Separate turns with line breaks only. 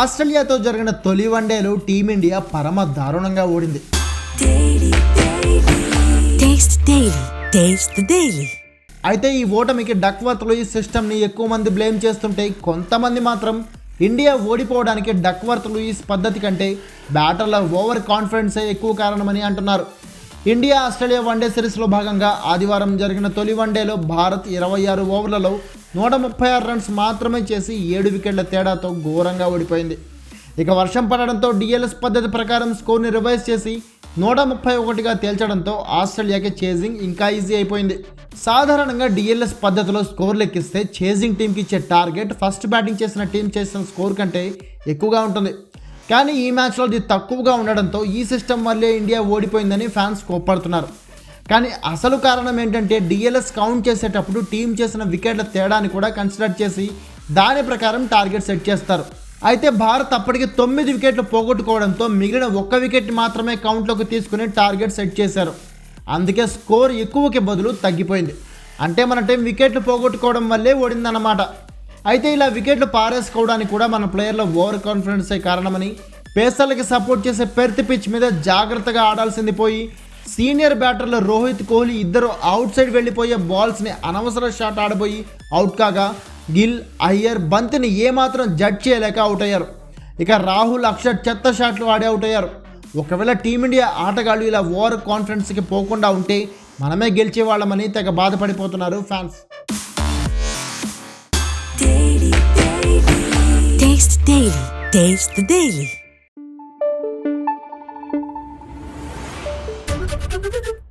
ఆస్ట్రేలియాతో జరిగిన తొలి వన్డేలో టీమిండియా పరమ దారుణంగా ఓడింది. అయితే ఈ ఓటమికి డక్వర్త్ లూయిస్ సిస్టమ్ని ఎక్కువ మంది బ్లేమ్ చేస్తుంటే కొంతమంది మాత్రం ఇండియా ఓడిపోవడానికి డక్వర్త్ లూయిస్ పద్ధతి కంటే బ్యాటర్ల ఓవర్ కాన్ఫిడెన్సే ఎక్కువ కారణమని అంటున్నారు. ఇండియా ఆస్ట్రేలియా వన్డే సిరీస్లో భాగంగా ఆదివారం జరిగిన తొలి వన్డేలో భారత్ ఇరవై ఆరు ఓవర్లలో నూట ముప్పై ఆరు రన్స్ మాత్రమే చేసి ఏడు వికెట్ల తేడాతో ఘోరంగా ఓడిపోయింది. ఇక వర్షం పడడంతో డిఎల్ఎస్ పద్ధతి ప్రకారం స్కోర్ని రివైజ్ చేసి నూట ముప్పై ఒకటిగా తేల్చడంతో ఆస్ట్రేలియాకి చేజింగ్ ఇంకా ఈజీ అయిపోయింది. సాధారణంగా డిఎల్ఎస్ పద్ధతిలో స్కోర్ లెక్కిస్తే చేజింగ్ టీంకి ఇచ్చే టార్గెట్ ఫస్ట్ బ్యాటింగ్ చేసిన టీం చేసిన స్కోర్ కంటే ఎక్కువగా ఉంటుంది. కానీ ఈ మ్యాచ్లో ఇది తక్కువగా ఉండడంతో ఈ సిస్టమ్ వల్లే ఇండియా ఓడిపోయిందని ఫ్యాన్స్ కోప్పడుతున్నారు. కానీ అసలు కారణం ఏంటంటే డిఎల్ఎస్ కౌంట్ చేసేటప్పుడు టీం చేసిన వికెట్ల తేడాని కూడా కన్సిడర్ చేసి దాని ప్రకారం టార్గెట్ సెట్ చేస్తారు. అయితే భారత్ అప్పటికి తొమ్మిది వికెట్లు పోగొట్టుకోవడంతో మిగిలిన ఒక్క వికెట్ మాత్రమే కౌంట్లోకి తీసుకుని టార్గెట్ సెట్ చేశారు. అందుకే స్కోర్ ఎక్కువకి బదులు తగ్గిపోయింది. అంటే మన టీం వికెట్లు పోగొట్టుకోవడం వల్లే ఓడిందన్నమాట. అయితే ఇలా వికెట్లు పారేసుకోవడానికి కూడా మన ప్లేయర్ల ఓవర్ కాన్ఫిడెన్సే కారణమని పేసర్లకి సపోర్ట్ చేసే పెర్త్ పిచ్ మీద జాగ్రత్తగా ఆడాల్సింది పోయి సీనియర్ బ్యాటర్లు రోహిత్ కోహ్లీ ఇద్దరు అవుట్ సైడ్ వెళ్ళిపోయే బాల్స్ని అనవసర షాట్ ఆడబోయి అవుట్ కాగా గిల్ అయ్యర్ బంతిని ఏమాత్రం జడ్జ్ చేయలేక అవుట్ అయ్యారు ఇక రాహుల్ అక్షర్ చెత్త షాట్లు ఆడి అవుట్ అయ్యారు ఒకవేళ టీమిండియా ఆటగాళ్ళు ఇలా ఓవర్ కాన్ఫిడెన్స్కి పోకుండా ఉంటే మనమే గెలిచే వాళ్ళమని తెగ బాధపడిపోతున్నారు fans
Taste Daily. Taste the Daily. Thank you.